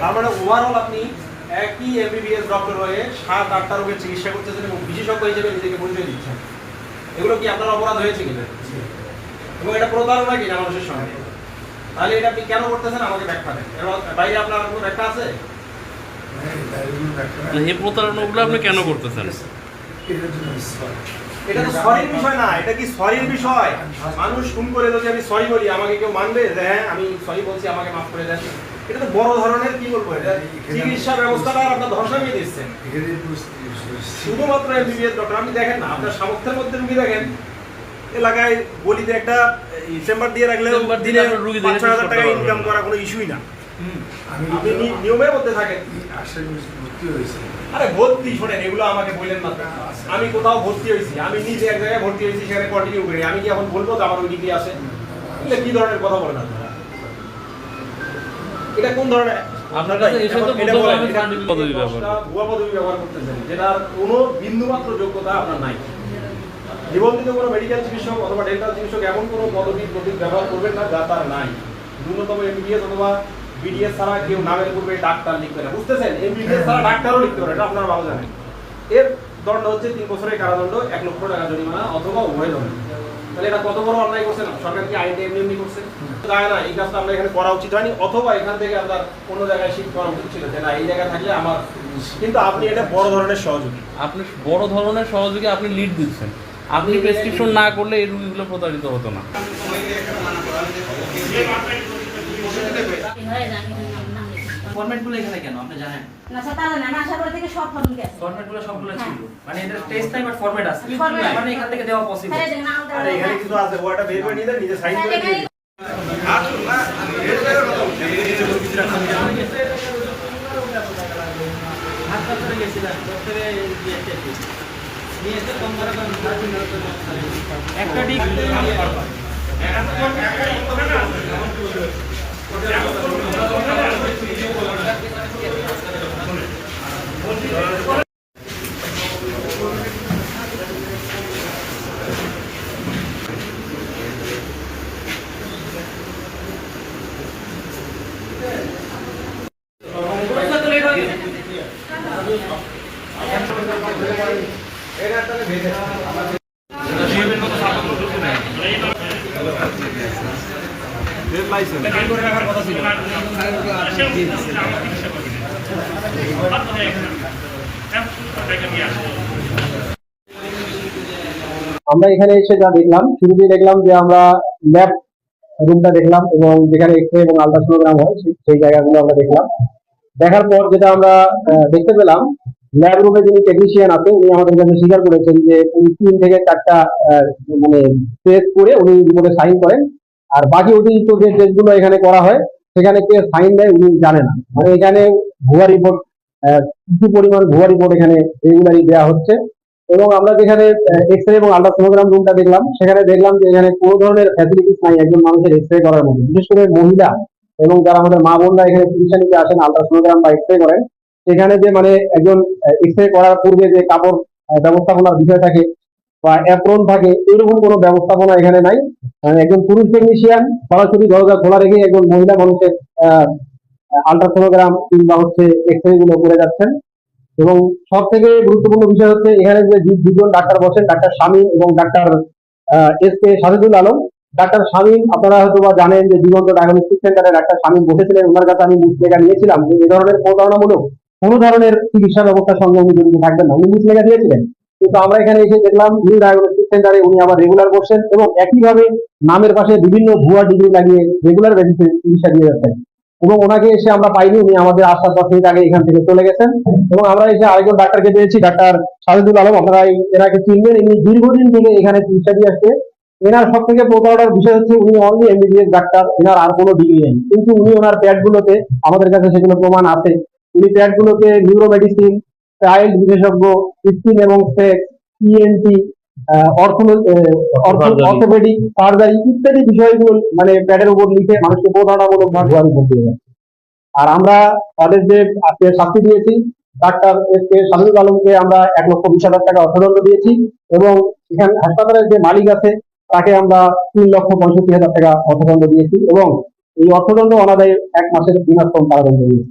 তার মানে ওভারঅল আপনি একই এমবিবিএস ডক্টর হয়ে সাত, আটটা রোগের চিকিৎসা করতেছেন এবং বিশেষজ্ঞ হিসেবে নিজেকে পরিচয় দিচ্ছেন। এগুলো কি আপনার অপরাধ হয়েছে কিনা? এবং এটা প্রতারণা কিনা মানুষের সঙ্গে? তাহলে এটা আপনি কেন করতেছেন? আমাকে ব্যাখ্যা দেন। এবং বাইরে আপনার কোনো ব্যাখ্যা আছে? এই প্রতারণাগুলো আপনি কেন করতেছেন? এটা তো সরির বিষয় না এটা কি সরির বিষয়? মানুষ করে যদি আমি সরি বলি আমাকে কেউ মানবে? যে হ্যাঁ আমি সরি বলছি আমাকে মাফ করে দেন। এটা তো বড় ধরনের কি বলব? এটা চিকিৎসা ব্যবস্থাটা আপনার ধর্ষণই দিচ্ছেন শুধুমাত্র এমবিবিএস ডক্টর আপনি দেখেন না আপনার সামর্থ্যের মধ্যে রুগী দেখেন। এলাকায় গলিতে একটা চেম্বার দিয়ে রাখলে রুগী পাঁচ হাজার টাকা ইনকাম করা কোনো ইস্যুই না। আমি নিয়মের মধ্যে থাকেন। ভর্তি হয়েছে। আরে ভর্তি শোনেন এগুলো আমাকে বললেন না। আমি কোথাও ভর্তি হয়েছি আমি নিজে এক জায়গায় ভর্তি হয়েছি সেখানে কন্টিনিউ করি। আমি কি এখন বলব যে আমার ওই ডিগ্রি আছে? কি ধরনের কথা বলেন আপনারা এটা কোন ধরনের? আপনার এটা ব্যবহার করতেছেন যেটার কোনো বিন্দুমাত্র যোগ্যতা আপনার নাই। নিবন্ধিত কোনো মেডিকেল চিকিৎসক অথবা ডেন্টাল চিকিৎসক এমন কোনো পদ্ধতি প্রতীক ব্যবহার করবেন না যা তার নাই। ন্যূনতম এমবিবিএস অথবা বিডিএস ছাড়া কেউ নামের পূর্বে ডাক্তার লিখবে না বুঝতেছেন? এমবিবিএস ছাড়া ডাক্তারও লিখতে পারে এটা আপনারা ভালো জানেন। এর দণ্ড হচ্ছে তিন বছরের কারাদণ্ড এক লক্ষ টাকা জরিমানা অথবা উভয় দণ্ড। তাহলে এটা কত বড় অন্যায় করছে না? সরকার কি আইনটা এমনি এমনি করছে? যায় না এই কাজটা আমরা এখানে করা উচিত হয়নি অথবা এখান থেকে আপনার অন্য জায়গায় শিফট করা উচিত ছিল যে না এই জায়গায় থাকলে আমার কিন্তু আপনি এটা বড় ধরনের সহযোগী। আপনি বড় ধরনের সহযোগী আপনি লিড দিচ্ছেন। আপনি প্রেসক্রিপশন না করলে এই রুগীগুলো প্রতারিত হতো না। ফরম্যাটগুলো এখানে কেন আপনি জানেন না স্যার তাহলে না আশা করে থেকে সব ফর্ম গেছে ফরম্যাটগুলো সবগুলো হ্যাঁ। ছিল মানে এটা টেস্ট টাইম আর ফরম্যাট আছে Format। মানে এখান থেকে দেওয়া পসিবল হ্যাঁ আর এখানে কিছু আছে ওটা বের করে নিয়ে নিজে সাইন করে দিয়ে দিন। হাসপাতালে গেছিলাম ডক্টরে দিয়েছে নিয়েছে কম করে কম সাড়ে তিন হাজার টাকা। আমরা এখানে এসে যা দেখলাম, শুরুতেই দেখলাম যে আমরা ল্যাব রুমটা দেখলাম এবং যেখানে এক্স এবং আলট্রাসোনোগ্রাম হয়, সেই- জায়গাগুলো আমরা দেখলাম। দেখার পর যেটা আমরা দেখতে পেলাম ল্যাব রুমে যিনি টেকনিশিয়ান আছে উনি আমাদের কাছে স্বীকার করেছেন যে উনি তিন থেকে চারটা মানে টেস্ট করে উনি রিপোর্টে সাইন করেন। আর বাকি অতিরিক্ত যে টেস্টগুলো এখানে করা হয়, সেখানে কে সাইন দেয় উনি জানেন না। মানে এখানে ভুয়া রিপোর্ট কিছু পরিমাণ ভুয়া রিপোর্ট এখানে রেগুলারই দেওয়া হচ্ছে। এবং আমরা যেখানে এক্স রে এবং আলট্রাসোনোগ্রাম রুমটা দেখলাম, সেখানে দেখলাম যে এখানে কোনো ধরনের ফ্যাসিলিটিস নাই একজন মানুষের এক্স রে করার মতো। বিশেষ করে মহিলা এবং যারা আমাদের মা বোনরা এখানে চিকিৎসা নিতে আসেন আলট্রাসোনোগ্রাম বা এক্স রে করেন সেখানে যে মানে একজন এক্স রে করার পূর্বে যে কাপড় ব্যবস্থাপনার বিষয় থাকে বা অ্যাপ্রন থাকে, এরকম কোনো ব্যবস্থাপনা এখানে নাই। মানে একজন পুরুষ টেকনিশিয়ান সরাসরি দরজা খোলা রেখে একজন মহিলা মানুষের আলট্রাসোনোগ্রাম কিংবা হচ্ছে এক্স রে গুলো করে যাচ্ছেন। এবং সব থেকে গুরুত্বপূর্ণ বিষয় হচ্ছে এখানে যে দুজন ডাক্তার বসেন, ডাক্তার শামীম এবং doctor S K Sajidul Alam. Doctor Shamim আপনারা হয়তো বা জানেন যে জীবন্ত ডায়াগনস্টিক সেন্টারে ডাক্তার শামীম বসেছিলেন। ওনার কাছে আমি মুসলেখা নিয়েছিলাম যে এ ধরনের প্রতারণামূলক কোনো ধরনের চিকিৎসা ব্যবস্থার সঙ্গে উনি জড়িত থাকবেন না। উনি মুসলেখা দিয়েছিলেন। কিন্তু আমরা এখানে এসে দেখলাম নিউ ডায়াগনস্টিক সেন্টারে উনি আবার রেগুলার বসছেন এবং একইভাবে নামের পাশে বিভিন্ন ভুয়া ডিগ্রি লাগিয়ে রেগুলার বেসিসে চিকিৎসা দিয়ে যাচ্ছেন। এবং ওনাকে এসে আমরা পাইনি, উনি আমাদের আসার দশ মিনিট আগে এখান থেকে চলে গেছেন। এবং আমরা এসে আরেকজন ডাক্তারকে পেয়েছি, ডাক্তার সাজিদুল আলম। আপনারা এনাকে চিনবেন, ইনি দীর্ঘদিন থেকে এখানে চিকিৎসা দিয়ে আসছে। এনার সব থেকে প্রতারণার বিষয় হচ্ছে উনি অনলি এমবিবিএস ডাক্তার, এনার আর কোনো ডিগ্রি নেই। কিন্তু উনি ওনার প্যাড গুলোতে আমাদের কাছে সেগুলো প্রমাণ আছে। উনি প্যাড গুলোতে নিউরো মেডিসিন চাইল্ড বিশেষজ্ঞ স্কিন এবং সেক্স ইএনটি অর্থোপেডিক সার্জারি ইত্যাদি বিষয়গুলো মানে প্যাডের উপর লিখে মানুষকে প্রতারণামূলক ভাবে যাচ্ছে। আর আমরা তাদের যে শাস্তি দিয়েছি ডাক্তার এস কে শামীমুল আলমকে আমরা এক লক্ষ বিশ হাজার টাকা অর্থদণ্ড দিয়েছি এবং এখানে হাসপাতালের যে মালিক আছে তাকে আমরা তিন লক্ষ পঁয়ষট্টি হাজার টাকা অর্থদণ্ড দিয়েছি এবং এই অর্থদণ্ড অনাদায় এক মাসের বিনাশ্রম কারাদণ্ড দিয়েছি